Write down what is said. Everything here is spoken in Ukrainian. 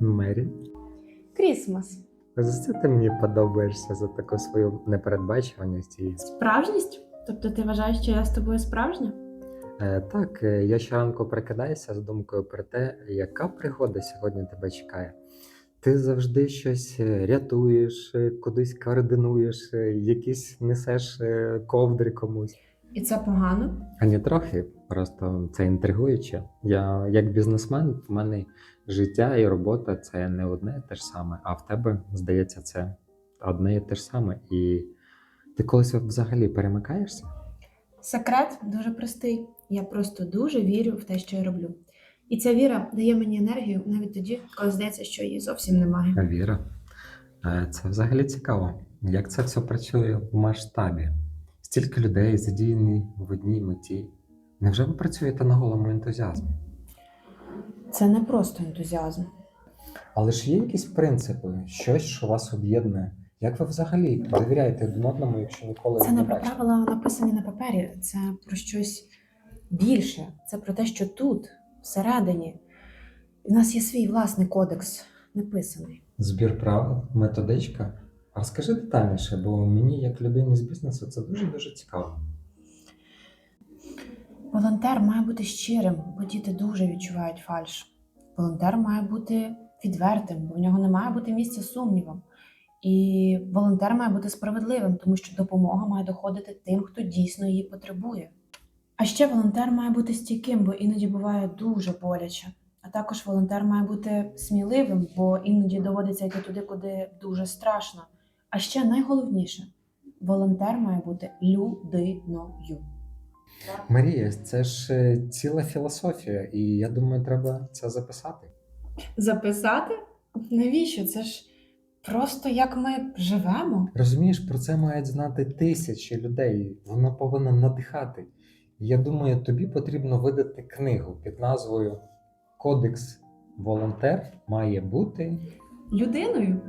Мері. Крісмас. За це ти мені подобаєшся за таку свою непередбачуваність. І... Справжність? Тобто ти вважаєш, що я з тобою справжня? Е, так, е, я щоранку прикидаюся з думкою про те, яка пригода сьогодні тебе чекає. Ти завжди щось е, рятуєш, е, кудись координуєш, якісь несеш ковдри комусь. І це погано? Ані трохи, просто це інтригуюче. Я як бізнесмен, в мене життя і робота це не одне і те ж саме, а в тебе, здається, це одне і те ж саме. І ти колись взагалі перемикаєшся? Секрет дуже простий. Я просто дуже вірю в те, що я роблю. І ця віра дає мені енергію навіть тоді, коли здається, що її зовсім немає. Віра. Е, Це взагалі цікаво. Як це все працює в масштабі? Стільки людей задіяні в одній меті. Невже ви працюєте на голому ентузіазмі? Це не просто ентузіазм. Але ж є якісь принципи, щось, що вас об'єднує. Як ви взагалі довіряєте один одному, якщо ніколи Це не про правила написані на папері, це про щось більше. Це про те, що тут, всередині, у нас є свій власний кодекс написаний. Збір правил, методичка. А розкажи детальніше, бо мені, як людині з бізнесу, це дуже дуже цікаво. Волонтер має бути щирим, бо діти дуже відчувають фальш. Волонтер має бути відвертим, бо в нього не має бути місця сумнівам. І волонтер має бути справедливим, тому що допомога має доходити тим, хто дійсно її потребує. А ще волонтер має бути стійким, бо іноді буває дуже боляче. А також волонтер має бути сміливим, бо іноді доводиться йти туди, куди дуже страшно. А ще найголовніше волонтер має бути людиною. Марія, це ж е, ціла філософія, і я думаю, треба це записати. Записати? Навіщо? Це ж просто як ми живемо. Розумієш, про це мають знати тисячі людей. Воно повинно надихати. Я думаю, тобі потрібно видати книгу під назвою Кодекс Волонтер має бути. Людиною